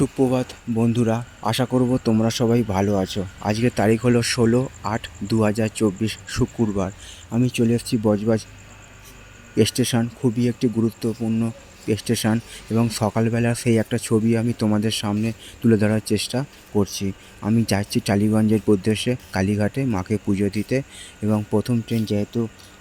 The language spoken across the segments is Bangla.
সুপ্রভাত, বন্ধুরা, আশা করব তোমরা সবাই ভালো আছো। আজকের তারিখ হলো ষোলো আট দু হাজার চব্বিশ শুক্রবার। আমি চলে এসেছি বজবাজ স্টেশন, খুবই একটি গুরুত্বপূর্ণ স্টেশন এবং সকালবেলা সেই একটা ছবি আমি তোমাদের সামনে তুলে ধরার চেষ্টা করছি। আমি যাচ্ছি টালিগঞ্জের উদ্দেশ্যে, কালীঘাটে মাকে পুজো দিতে এবং প্রথম ট্রেন যেহেতু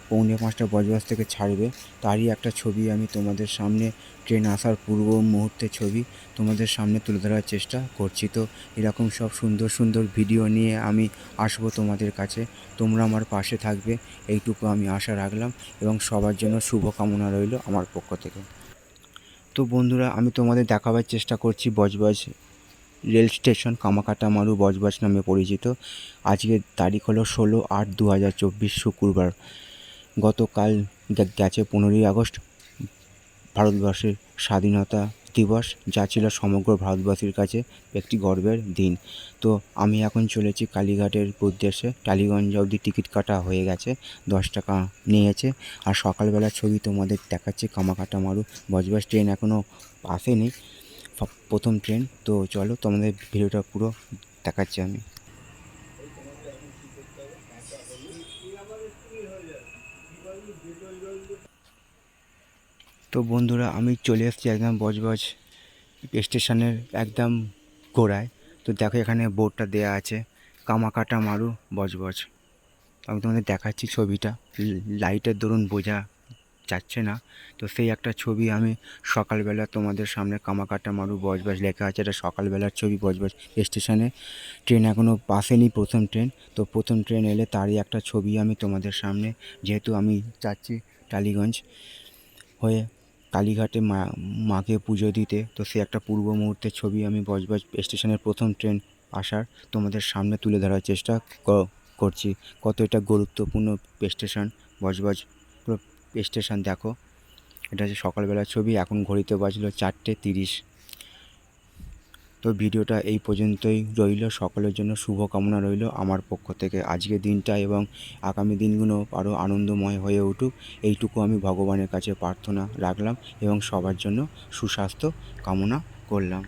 পৌনে পাঁচটা বজবাজ থেকে ছাড়বে। তারই একটা ছবি আমি তোমাদের সামনে, ট্রেন আসার পূর্ব মুহূর্তের ছবি তোমাদের সামনে তুলে ধরার চেষ্টা করছি। তো এরকম সব সুন্দর সুন্দর ভিডিও নিয়ে আমি আসব তোমাদের কাছে। তোমরা আমার পাশে থাকবে, এইটুকু আমি আশা রাখলাম এবং সবার জন্য শুভকামনা রইল আমার পক্ষ থেকে। তো বন্ধুরা, আমি তোমাদের দেখাবার চেষ্টা করছি Budge Budge rail station Komagata Maru Budge Budge নামে পরিচিত। আজকের তারিখ হলো ষোলো আট দু শুক্রবার। গতকাল গেছে পনেরোই আগস্ট। ভারতবর্ষের স্বাধীনতা দিবস, যা ছিল সমগ্র ভারতবাসীর কাছে একটি গর্বের দিন। তো আমি এখন চলেছি কালীঘাটের উদ্দেশ্যে। টালিগঞ্জ অবধি টিকিট কাটা হয়ে গেছে, দশ টাকা নিয়েছে। আর সকালবেলা ছবি তোমাদের দেখাচ্ছি কামাকাটা মারু বজবাস ট্রেন এখনও আসেনি প্রথম ট্রেন। তো চলো তোমাদের ভিডিওটা পুরো দেখাচ্ছি আমি। তো বন্ধুরা, আমি চলে এসেছি একদম বজবজ স্টেশনের একদম গোড়ায়। তো দেখো এখানে বোর্ডটা দেয়া আছে, কামাকাটা মারু বজবজ। আমি তোমাদের দেখাচ্ছি ছবিটা। লাইটের দরুন বোঝা যাচ্ছে না। তো সেই একটা ছবি আমি সকালবেলা তোমাদের সামনে কামাকাটা মারু বজবজ লেখা আছে। এটা সকালবেলার ছবি বজবজ স্টেশনে ট্রেন এখনও আসেনি প্রথম ট্রেন। তো প্রথম ট্রেন এলে তারই একটা ছবি আমি তোমাদের সামনে। যেহেতু আমি যাচ্ছি টালিগঞ্জ হয়ে কালীঘাটে মা, মাকে পুজো দিতে। তো সে একটা পূর্ব মুহূর্তের ছবি আমি বজবজ স্টেশনের প্রথম ট্রেন আসার তোমাদের সামনে তুলে ধরার চেষ্টা করছি। কত এটা গুরুত্বপূর্ণ স্টেশন বজবজ স্টেশন, দেখো। এটা হচ্ছে সকালবেলার ছবি, এখন ঘড়িতে বাজলো চারটে তিরিশ। তো ভিডিওটা এই পর্যন্তই রইল। সকলের জন্য শুভকামনা রইল আমার পক্ষ থেকে। আজকের দিনটা এবং আগামী দিনগুলো আরও আনন্দময় হয়ে উঠুক। এইটুকু আমি ভগবানের কাছে প্রার্থনা রাখলাম এবং সবার জন্য সুস্বাস্থ্য কামনা করলাম।